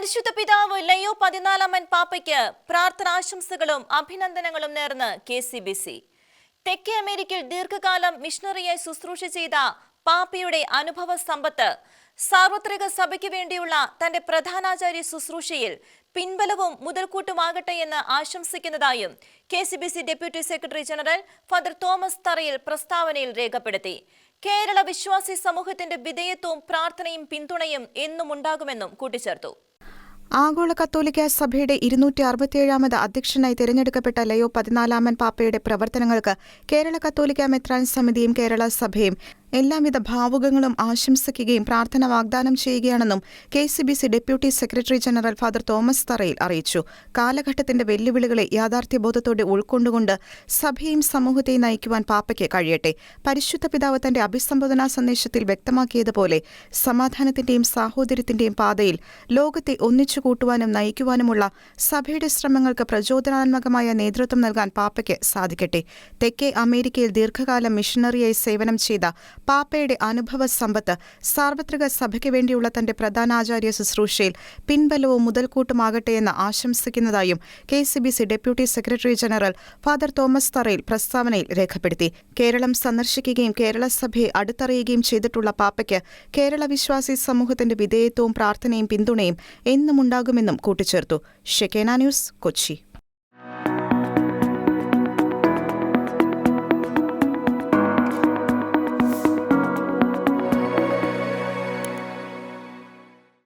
പരിശുദ്ധ പിതാവ് ലയോ പതിനാലാമൻ പാപ്പയ്ക്ക് പ്രാർത്ഥനാശംസകളും അഭിനന്ദനങ്ങളും നേർന്ന് കെ സി ബി സി. തെക്കേ അമേരിക്കയിൽ ദീർഘകാലം മിഷണറിയായി ശുശ്രൂഷ ചെയ്ത പാപ്പയുടെ അനുഭവ സമ്പത്ത് സാർവത്രിക സഭയ്ക്ക് വേണ്ടിയുള്ള തന്റെ പ്രധാനാചാര്യ ശുശ്രൂഷയിൽ പിൻബലവും മുതൽക്കൂട്ടുമാകട്ടെ എന്ന് ആശംസിക്കുന്നതായും K C B C deputy secretary general father Thomas Tharayil പ്രസ്താവനയിൽ രേഖപ്പെടുത്തി. കേരള വിശ്വാസി സമൂഹത്തിന്റെ വിധേയത്വവും പ്രാർത്ഥനയും പിന്തുണയും എന്നും ഉണ്ടാകുമെന്നും കൂട്ടിച്ചേർത്തു. ആഗോള കത്തോലിക്ക സഭയുടെ ഇരുന്നൂറ്റി അറുപത്തിയേഴാമത് അധ്യക്ഷനായി തിരഞ്ഞെടുക്കപ്പെട്ട ലയോ പതിനാലാമൻ പാപ്പയുടെ പ്രവർത്തനങ്ങൾക്ക് കേരള കത്തോലിക്ക മെത്രാൻ സമിതിയും കേരള സഭയും എല്ലാവിധ ഭാവുകങ്ങളും ആശംസിക്കുകയും പ്രാർത്ഥന വാഗ്ദാനം ചെയ്യുകയാണെന്നും K C B C deputy secretary general father Thomas Tharayil അറിയിച്ചു. കാലഘട്ടത്തിന്റെ വെല്ലുവിളികളെ യാഥാർത്ഥ്യബോധത്തോടെ ഉൾക്കൊണ്ടുകൊണ്ട് സഭയും സമൂഹത്തെയും നയിക്കുവാൻ പാപ്പയ്ക്ക് കഴിയട്ടെ. പരിശുദ്ധ പിതാവ് തന്റെ അഭിസംബോധനാ സന്ദേശത്തിൽ വ്യക്തമാക്കിയതുപോലെ സമാധാനത്തിന്റെയും സാഹോദര്യത്തിന്റെയും പാതയിൽ ലോകത്തെ ഒന്നിച്ചു കൂട്ടുവാനും നയിക്കുവാനുമുള്ള സഭയുടെ ശ്രമങ്ങൾക്ക് പ്രചോദനാത്മകമായ നേതൃത്വം നൽകാൻ പാപ്പയ്ക്ക് സാധിക്കട്ടെ. തെക്കേ അമേരിക്കയിൽ ദീർഘകാലം മിഷണറിയായി സേവനം ചെയ്ത പാപ്പയുടെ അനുഭവ സമ്പത്ത് സാർവത്രിക സഭയ്ക്ക് വേണ്ടിയുള്ള തന്റെ പ്രധാനാചാര്യ ശുശ്രൂഷയിൽ പിൻബലവും മുതൽക്കൂട്ടുമാകട്ടെ എന്ന് ആശംസിക്കുന്നതായും K C B C deputy secretary general father Thomas Tharayil പ്രസ്താവനയിൽ രേഖപ്പെടുത്തി. കേരളം സന്ദർശിക്കുകയും കേരള സഭയെ അടുത്തറിയുകയും ചെയ്തിട്ടുള്ള പാപ്പയ്ക്ക് കേരള വിശ്വാസി സമൂഹത്തിന്റെ വിധേയത്വവും പ്രാർത്ഥനയും പിന്തുണയും എന്നും ഉണ്ടാകുമെന്നും കൂട്ടിച്ചേർത്തു. Shekinah news Kochi.